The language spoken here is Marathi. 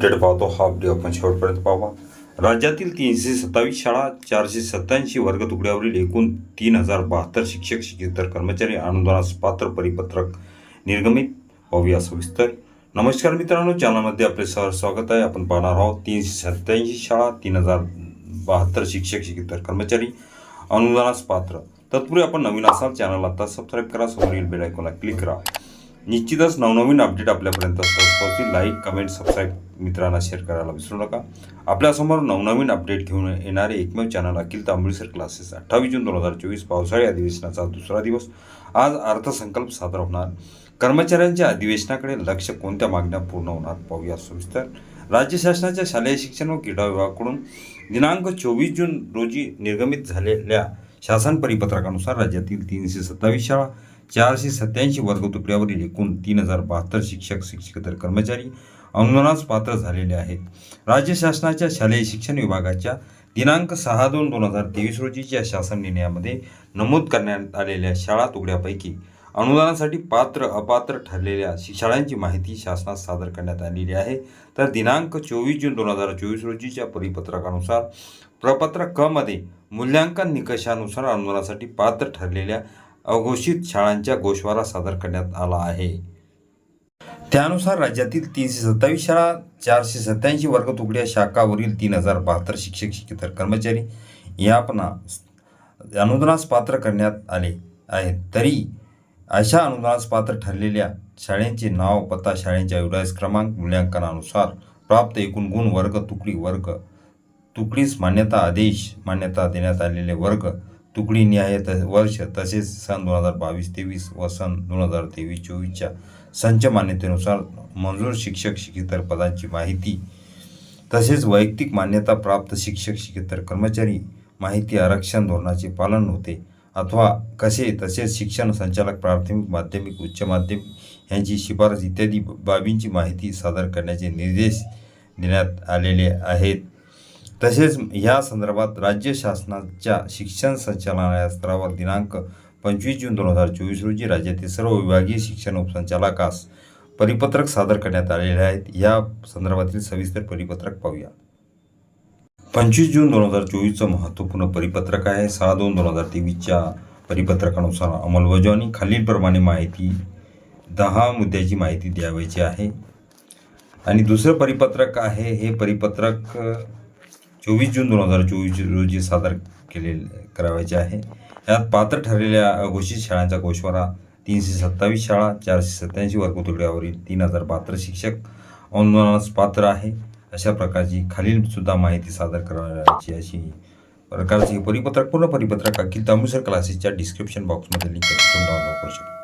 अपडेट पाहतो हा व्हिडिओ आपण शेवटपर्यंत पाहावा राज्यातील तीनशे सत्तावीस शाळा चारशे सत्त्याऐंशी वर्ग तुकड्यावरील एकूण तीन हजार बहात्तर शिक्षक शिक्षेतर कर्मचारी अनुदानास पात्र परिपत्रक निर्गमित पाहूया सविस्तर नमस्कार मित्रांनो चॅनलमध्ये आपले सर स्वागत आहे. आपण पाहणार आहोत तीनशे सत्त्याऐंशी शाळा तीन हजार बहात्तर शिक्षक शिक्षेतर कर्मचारी अनुदानास पात्र. तत्पूर्वी आपण नवीन असाल चॅनल आता सबस्क्राईब करा. समोरील बेल आयकॉनला क्लिक करा. निश्चितच नवनवीन अपडेट आपल्यापर्यंत सहज पोहोचतील. लाईक कमेंट सबस्क्राईब मित्रांना शेअर करायला विसरू नका. आपल्यासमोर नवनवीन अपडेट घेऊन येणारे एकमेव चॅनल अखिल तांबळीसर क्लासेस अठ्ठावीस जून दोन हजार चोवीस पावसाळी अधिवेशनाचा दुसरा दिवस. आज अर्थसंकल्प सादर होणार. कर्मचाऱ्यांच्या अधिवेशनाकडे लक्ष कोणत्या मागण्या पूर्ण होणार पाहूया सविस्तर. राज्य शासनाच्या शालेय शिक्षण व क्रीडा विभागाकडून दिनांक चोवीस जून रोजी निर्गमित झालेल्या शासन परिपत्रकानुसार राज्यातील तीनशे सत्तावीस शाळा चारशे सत्याऐंशी वर्ग तुकड्यावरील एकूण तीन हजार बहात्तर शिक्षक शिक्षकेतर कर्मचारी अनुदानास पात्र झालेले आहेत. राज्य शासनाच्या शालेय शिक्षण विभागाच्या दिनांक सहा दोन दोन हजार तेवीस रोजीच्या शासन निर्णयामध्ये नमूद करण्यात आलेल्या शाळा तुकड्यापैकी अनुदानासाठी पात्र अपात्र ठरलेल्या शि- शाळांची माहिती शासनास सादर करण्यात आलेली आहे. तर दिनांक चोवीस जून दोन हजार चोवीस रोजीच्या परिपत्रकानुसार प्रपत्र क मध्ये मूल्यांकन निकषानुसार अनुदानासाठी पात्र ठरलेल्या अघोषित शाळांच्या गोषवारा सादर करण्यात आला आहे. त्यानुसार राज्यातील तीनशे सत्तावीस शाळा चारशे सत्याऐंशी वर्ग तुकड्या शाखावरील तीन हजार बहात्तर शिक्षक शिक्षकेतर कर्मचारी यापना अनुदानास पात्र करण्यात आले आहेत. तरी अशा अनुदानास पात्र ठरलेल्या शाळेंचे नाव पत्ता शाळेंच्या एवढाच क्रमांक मूल्यांकनानुसार प्राप्त एकूण गुण वर्ग तुकडी वर्ग तुकडीस मान्यता आदेश मान्यता देण्यात आलेले वर्ग तुकडी न्याय त वर्ष तसेच सन दोन हजार बावीस तेवीस व सन दोन हजार तेवीस चोवीसच्या संच मान्यतेनुसार मंजूर शिक्षक शिकेतर पदांची माहिती तसेच वैयक्तिक मान्यता प्राप्त शिक्षक शिकेतर कर्मचारी माहिती आरक्षण धोरणाचे पालन होते अथवा कसे तसेच शिक्षण संचालक प्राथमिक माध्यमिक उच्च माध्यमिक यांची शिफारस इत्यादी बाबींची माहिती सादर करण्याचे निर्देश देण्यात आलेले आहेत. तसेच ह्या संदर्भात राज्य शासनाच्या शिक्षण संचालनालया स्तरावर दिनांक पंचवीस जून दोन हजार चोवीस रोजी राज्यातील सर्व विभागीय शिक्षण उपसंचालकास परिपत्रक सादर करण्यात आलेले आहेत. या संदर्भातील सविस्तर परिपत्रक पाहूया. पंचवीस जून दोन हजार चोवीसचं महत्त्वपूर्ण परिपत्रक आहे. सहा दोन दोन हजार तेवीसच्या परिपत्रकानुसार अंमलबजावणी खालीलप्रमाणे माहिती दहा मुद्द्याची माहिती द्यावायची आहे. आणि दुसरं परिपत्रक आहे हे परिपत्रक चोवीस जून दोन हजार चोवीस रोजी सादर केले करावायचे आहे. यात पात्र ठरलेल्या घोषित शाळांचा कोशवारा तीनशे सत्तावीस शाळा चारशे सत्याऐंशी वर्गतुकड्यावरील तीन हजार पात्र शिक्षक अनुदानास पात्र आहे. अशा प्रकारची खालीलसुद्धा माहिती सादर करायची अशी प्रकारचे परिपत्रक पूर्ण परिपत्रक अखिल तांबुसर क्लासेसच्या डिस्क्रिप्शन बॉक्समध्ये लिंक तुम्ही डाउनलोड करू शकता.